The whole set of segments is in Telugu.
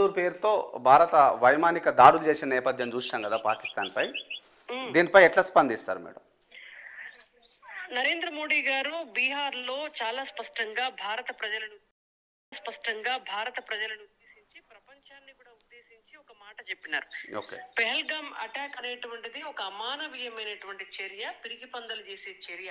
సింధూర్ పేరుతో భారత వైమానిక దాడులు చేసిన నేపథ్యం చూసినాం కదా పాకిస్తాన్ పై. దీనిపై ఎట్లా స్పందిస్తారు మేడం? నరేంద్ర మోడీ గారు బీహార్లో చాలా స్పష్టంగా భారత ప్రజలను స్పష్టంగా భారత ప్రజలను ప్రపంచాన్ని కూడా ఉద్దేశించి ఒక మాట చెప్పినారు. పెహల్గామ్ అటాక్ అనేటువంటిది ఒక అమానవీయమైనటువంటి చర్య పిరికి పందలు చేసే చర్య.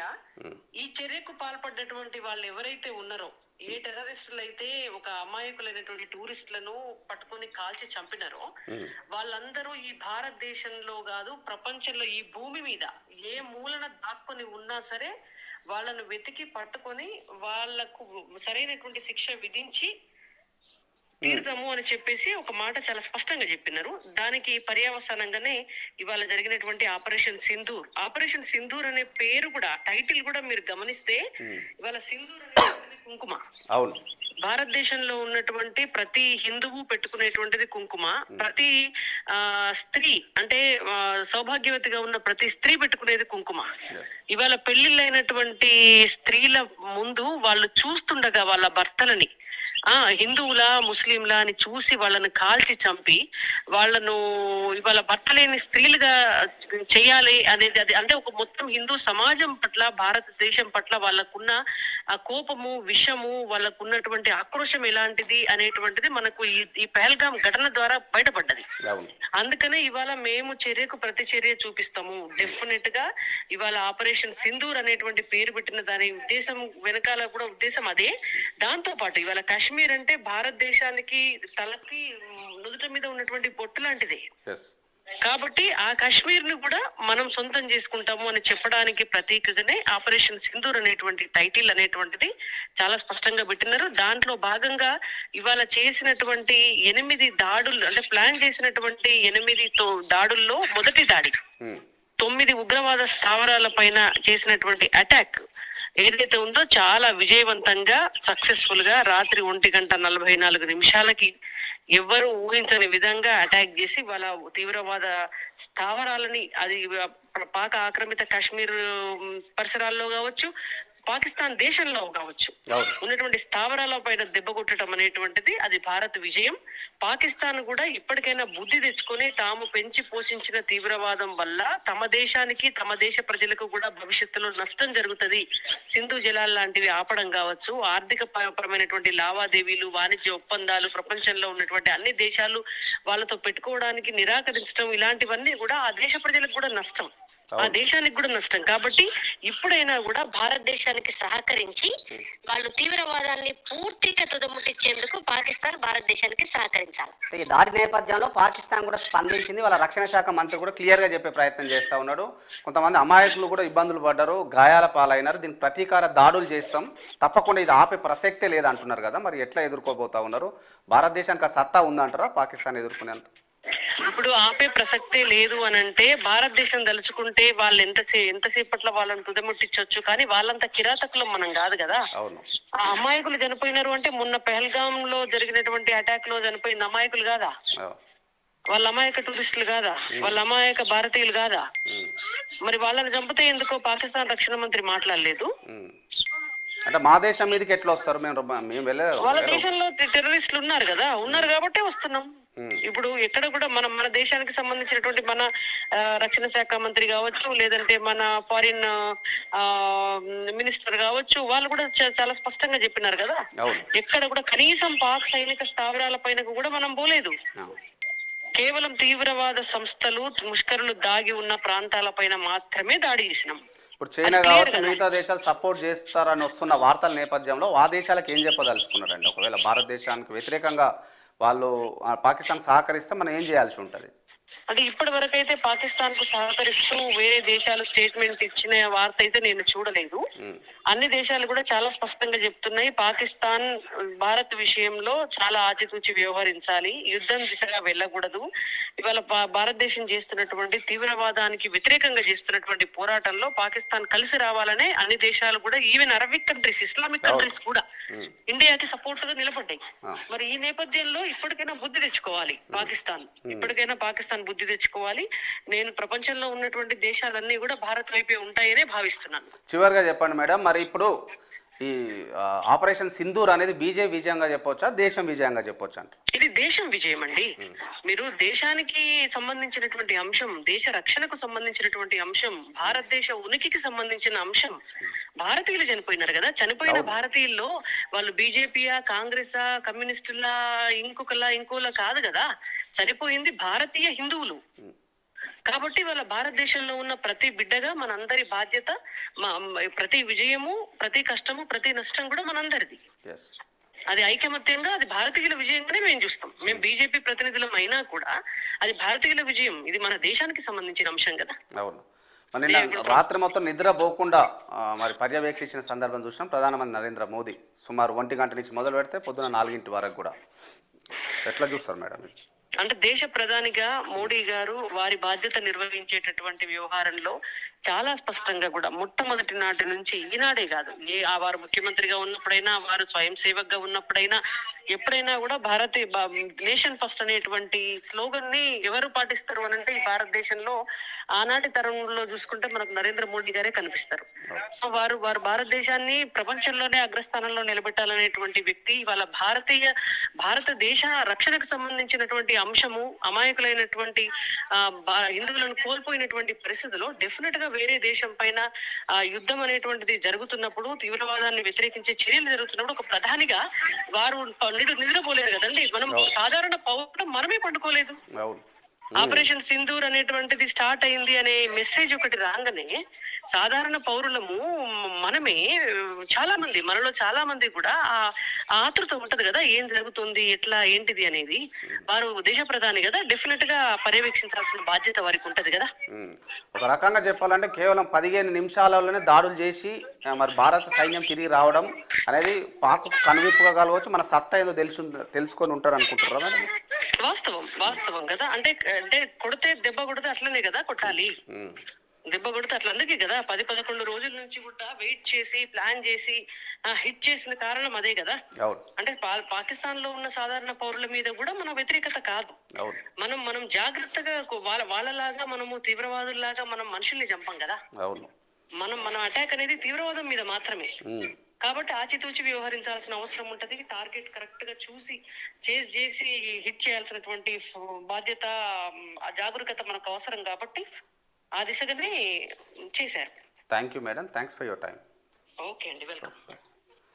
ఈ చర్యకు పాల్పడ్డటువంటి వాళ్ళు ఎవరైతే ఉన్నారో ఏ టెర్రరిస్టులు అయితే ఒక అమాయకులైనటువంటి టూరిస్టులను పట్టుకొని కాల్చి చంపినారో వాళ్ళందరూ ఈ భారతదేశంలో కాదు ప్రపంచంలో ఈ భూమి మీద ఏ మూలన దాక్కుని ఉన్నా సరే వాళ్ళను వెతికి పట్టుకొని వాళ్ళకు సరైనటువంటి శిక్ష విధించి తీరుతాము అని చెప్పేసి ఒక మాట చాలా స్పష్టంగా చెప్పినారు. దానికి పర్యవసానంగానే ఇవాళ జరిగినటువంటి ఆపరేషన్ సింధూర్. ఆపరేషన్ సింధూర్ అనే పేరు కూడా టైటిల్ కూడా మీరు గమనిస్తే ఇవాళ సింధూర్ కుంకుమ. అవును. భారతదేశంలో ఉన్నటువంటి ప్రతి హిందువు పెట్టుకునేటువంటిది కుంకుమ. ప్రతి ఆ స్త్రీ అంటే సౌభాగ్యవతిగా ఉన్న ప్రతి స్త్రీ పెట్టుకునేది కుంకుమ. ఇవాళ పెళ్ళిళ్ళైనటువంటి స్త్రీల ముందు వాళ్ళు చూస్తుండగా వాళ్ళ భర్తలని ఆ హిందువులా ముస్లింలా అని చూసి వాళ్ళని కాల్చి చంపి వాళ్ళను ఇవాళ భర్త లేని స్త్రీలుగా చేయాలి అనేది అది అంటే ఒక మొత్తం హిందూ సమాజం పట్ల భారతదేశం పట్ల వాళ్ళకున్న ఆ కోపము విషము వాళ్ళకున్నటువంటి ఆక్రోశం ఎలాంటిది అనేటువంటిది మనకు ఈ ఈ పహల్గాం ఘటన ద్వారా బయటపడ్డది. అందుకనే ఇవాళ మేము చర్యకు ప్రతి చర్య చూపిస్తాము. డెఫినెట్గా ఇవాళ ఆపరేషన్ సింధూర్ అనేటువంటి పేరు పెట్టిన దాని ఉద్దేశం వెనకాల కూడా ఉద్దేశం అదే. దాంతో పాటు ఇవాళ కాశ్మీర్ అంటే భారతదేశానికి తలకి నుదుట మీద ఉన్నటువంటి పొట్టు లాంటిదే. కాబట్టి ఆ కాశ్మీర్ను కూడా మనం సొంతం చేసుకుంటాము అని చెప్పడానికి ప్రతీకగానే ఆపరేషన్ సింధూర్ అనేటువంటి టైటిల్ అనేటువంటిది చాలా స్పష్టంగా పెట్టినారు. దాంట్లో భాగంగా ఇవాళ చేసినటువంటి ఎనిమిది దాడులు అంటే ప్లాన్ చేసినటువంటి ఎనిమిది తో- దాడుల్లో మొదటి దాడి. తొమ్మిది ఉగ్రవాద స్థావరాల పైన చేసినటువంటి అటాక్ ఏదైతే ఉందో చాలా విజయవంతంగా సక్సెస్ఫుల్గా రాత్రి ఒంటి గంట నలభై నాలుగు నిమిషాలకి ఎవ్వరూ ఊహించని విధంగా అటాక్ చేసి వాళ్ళ తీవ్రవాద స్థావరాలని అది పాక ఆక్రమిత కాశ్మీర్ పరిసరాల్లో కావచ్చు పాకిస్తాన్ దేశంలో కావచ్చు. ఉన్నటువంటి స్థావరాల పైన దెబ్బ కొట్టడం అనేటువంటిది అది భారత్ విజయం. పాకిస్తాన్ కూడా ఇప్పటికైనా బుద్ధి తెచ్చుకొని తాము పెంచి పోషించిన తీవ్రవాదం వల్ల తమ దేశానికి తమ దేశ ప్రజలకు కూడా భవిష్యత్తులో నష్టం జరుగుతది. సింధు జలాలు లాంటివి ఆపడం కావచ్చు ఆర్థిక పరమైనటువంటి లావాదేవీలు వాణిజ్య ఒప్పందాలు ప్రపంచంలో ఉన్నటువంటి అన్ని దేశాలు వాళ్ళతో పెట్టుకోవడానికి నిరాకరించడం ఇలాంటివన్నీ కూడా ఆ దేశ ప్రజలకు కూడా నష్టం. ఆ దేశానికి కూడా నష్టం. కాబట్టి ఇప్పుడైనా కూడా భారతదేశానికి సహకరించి వాళ్ళు తీవ్రవాదాన్ని పూర్తిగా తుదముట్టించేందుకు పాకిస్తాన్ భారతదేశానికి సహకరించాలి. ఈ దాడి నేపథ్యంలో పాకిస్తాన్ కూడా స్పందించింది. వాళ్ళ రక్షణ శాఖ మంత్రి కూడా క్లియర్గా చెప్పే ప్రయత్నం చేస్తూ ఉన్నాడు. కొంతమంది అమాయకులు కూడా ఇబ్బందులు పడ్డారు. గాయాల పాలైనారు. దీనికి ప్రతీకార దాడులు చేస్తాం. తప్పకుండా ఇది ఆపే ప్రసక్తే లేదంటున్నారు కదా. మరి ఎట్లా ఎదుర్కోబోతా ఉన్నారు? భారతదేశానికి ఆ సత్తా ఉందంటారా? పాకిస్తాన్ ఎదుర్కొనేంత ఇప్పుడు ఆపే ప్రసక్తే లేదు అని అంటే భారతదేశం తలుచుకుంటే వాళ్ళు ఎంత ఎంతసేపట్లో వాళ్ళని తుదముట్టించవచ్చు కానీ వాళ్ళంత కిరాతకులం మనం కాదు కదా. ఆ అమాయకులు చనిపోయినారు అంటే మొన్న పెహల్గాం లో జరిగినటువంటి అటాక్లో చనిపోయిన అమాయకులు కాదా? వాళ్ళ అమాయక టూరిస్టులు కాదా? వాళ్ళ అమాయక భారతీయులు కాదా? మరి వాళ్ళని చంపితే ఎందుకో పాకిస్తాన్ రక్షణ మంత్రి మాట్లాడలేదు. అంటే మా దేశం మీదకి ఎట్లా వస్తారు? మేము మేము వెళ్ళే వాళ్ళ దేశంలో టెర్రరిస్టులు ఉన్నారు కదా ఉన్నారు కాబట్టే వస్తున్నాం. ఇప్పుడు ఎక్కడ కూడా మనం మన దేశానికి సంబంధించినటువంటి మన రక్షణ శాఖ మంత్రి కావచ్చు లేదంటే మన ఫారిన్ మినిస్టర్ కావచ్చు వాళ్ళు కూడా చాలా స్పష్టంగా చెప్పినారు కదా. ఎక్కడ కూడా కనీసం పాక్ సైనిక స్థావరాల పైన కూడా మనం పోలేదు. కేవలం తీవ్రవాద సంస్థలు ముష్కరులు దాగి ఉన్న ప్రాంతాల పైన మాత్రమే దాడి చేసినాం. ఇప్పుడు చైనా కావచ్చు మిగతా దేశాలు సపోర్ట్ చేస్తారని వస్తున్న వార్తల నేపథ్యంలో ఆ దేశాలకు ఏం చెప్పదలుచుకున్నారండి? ఒకవేళ భారతదేశానికి వ్యతిరేకంగా వాళ్ళు పాకిస్తాన్ సహకరిస్తే మనం ఏం చేయాల్సి ఉంటుంది? అంటే ఇప్పటి వరకు అయితే పాకిస్తాన్కు సహకరిస్తూ వేరే దేశాలు స్టేట్మెంట్ ఇచ్చిన వార్త అయితే నేను చూడలేదు. అన్ని దేశాలు కూడా చాలా స్పష్టంగా చెప్తున్నాయి పాకిస్తాన్ భారత్ విషయంలో చాలా ఆచితూచి వ్యవహరించాలి యుద్ధం దిశగా వెళ్ళకూడదు. ఇవాళ భారతదేశం చేస్తున్నటువంటి తీవ్రవాదానికి వ్యతిరేకంగా చేస్తున్నటువంటి పోరాటంలో పాకిస్తాన్ కలిసి రావాలనే అన్ని దేశాలు కూడా even Arabic countries Islamic countries కూడా ఇండియాకి సపోర్ట్గా నిలబడ్డాయి. మరి ఈ నేపథ్యంలో ఇప్పటికైనా బుద్ధి తెచ్చుకోవాలి పాకిస్తాన్. ఇప్పటికైనా పాకిస్తాన్ బుద్ధి తెచ్చుకోవాలి. నేను ప్రపంచంలో ఉన్నటువంటి దేశాలన్నీ కూడా భారత్ వైపే ఉంటాయనే భావిస్తున్నాను. చివరిగా చెప్పండి మేడం. మరి ఇప్పుడు ఈ ఆపరేషన్ సింధూర్ అనేది బీజే విజయంగా చెప్పొచ్చా దేశం విజయంగా చెప్పొచ్చా అంట? ఇది దేశం విజయం అండి మీరు దేశానికి సంబంధించినటువంటి అంశం దేశ రక్షణకు సంబంధించినటువంటి అంశం భారతదేశ ఉనికికి సంబంధించిన అంశం భారతీయులు చనిపోయినారు కదా. చనిపోయిన భారతీయుల్లో వాళ్ళు బీజేపీయా కాంగ్రెసా కమ్యూనిస్టులా ఇంకొకలా ఇంకోలా కాదు కదా. చనిపోయింది భారతీయ హిందువులు. కాబట్టి వాళ్ళ భారతదేశంలో ఉన్న ప్రతి బిడ్డగా మనందరి బాధ్యత ప్రతి విజయము ప్రతి కష్టము ప్రతి నష్టం కూడా మనందరిది. అది ఐకమత్యంగా అది భారతీయుల విజయంగానే మేము చూస్తాం. మేము బీజేపీ ప్రతినిధులం అయినా కూడా అది భారతీయుల విజయం. ఇది మన దేశానికి సంబంధించిన అంశం కదా. అవును. నిన్న రాత్రి మొత్తం నిద్ర పోకుండా మరి పర్యవేక్షించిన సందర్భం చూసినాం. ప్రధానమంత్రి నరేంద్ర మోదీ సుమారు ఒంటి గంట నుంచి మొదలు పెడితే పొద్దున నాలుగింటి వరకు కూడా. ఎట్లా చూస్తారు మేడం? అంటే దేశ ప్రధానిగా మోడీ గారు వారి బాధ్యత నిర్వహించేటటువంటి వ్యవహారంలో చాలా స్పష్టంగా కూడా మొట్టమొదటి నాటి నుంచి ఈనాడే కాదు. ఏ ఆ వారు ముఖ్యమంత్రిగా ఉన్నప్పుడైనా వారు స్వయం సేవక్గా ఉన్నప్పుడైనా ఎప్పుడైనా కూడా భారతీయ నేషన్ ఫస్ట్ అనేటువంటి స్లోగన్ని ఎవరు పాటిస్తారు అని అంటే ఈ భారతదేశంలో ఆనాటి తరంలో చూసుకుంటే మనకు నరేంద్ర మోడీ గారే కనిపిస్తారు. సో వారు వారు భారతదేశాన్ని ప్రపంచంలోనే అగ్రస్థానంలో నిలబెట్టాలనేటువంటి వ్యక్తి వాళ్ళ భారతీయ భారతదేశ రక్షణకు సంబంధించినటువంటి అంశము అమాయకులైనటువంటి ఆ, హిందువులను కోల్పోయినటువంటి పరిస్థితిలో డెఫినెట్గా వేరే దేశం పైన ఆ, యుద్ధం అనేటువంటిది జరుగుతున్నప్పుడు తీవ్రవాదాన్ని వ్యతిరేకించే చర్యలు జరుగుతున్నప్పుడు ఒక ప్రధానిగా వారు నిద్రపోలేరు కదండి. మనం సాధారణ పౌరులు మనమే పండుకోలేదు. ఆపరేషన్ సింధూర్ అనేటువంటిది స్టార్ట్ అయింది అనే మెసేజ్ ఒకటి రాగానే సాధారణ పౌరులము మనమే చాలా మంది మనలో చాలా మంది కూడా ఆ ఆతృత ఉంటది కదా ఏం జరుగుతుంది ఎట్లా ఏంటిది అనేది వారు దేశ ప్రధాని కదా డెఫినెట్గా పర్యవేక్షించాల్సిన బాధ్యత వారికి ఉంటది కదా. ఉమ్. ఒక రకంగా చెప్పాలంటే కేవలం పదిహేను నిమిషాలలోనే దాడులు చేసి మరి భారత సైన్యం తిరిగి రావడం అనేది పాకు కనువిప్పుగా కలవచ్చు మన సత్తా ఏదో తెలుసు తెలుసుకొని ఉంటారు అనుకుంటారా మేడం? వాస్తవం వాస్తవం కదా? అంటే అంటే కొడితే దెబ్బ కొడితే అట్లనే కదా కొట్టాలి. దెబ్బ కొడితే అట్లా అందుకే కదా? పది పదకొండు రోజుల నుంచి కూడా వెయిట్ చేసి ప్లాన్ చేసి హిట్ చేసిన కారణం అదే కదా? అంటే పాకిస్తాన్లో ఉన్న సాధారణ పౌరుల మీద కూడా మన వ్యతిరేకత కాదు. మనం మనం జాగ్రత్తగా వాళ్ళ వాళ్ళలాగా మనము తీవ్రవాదుల్లాగా మనం మనుషుల్ని చంపం కదా? మనం మనం అటాక్ అనేది తీవ్రవాదం మీద మాత్రమే. కాబట్టి ఆచితూచి వ్యవహరించాల్సిన అవసరం ఉంటది. టార్గెట్ కరెక్ట్గా చూసి చేసి చేసి హిట్ చేయాల్సినటువంటి బాధ్యత జాగరూకత మనకు అవసరం కాబట్టి ఆ దిశగానే చేశారు. Thank you madam thanks for your time okay అండి వెల్కమ్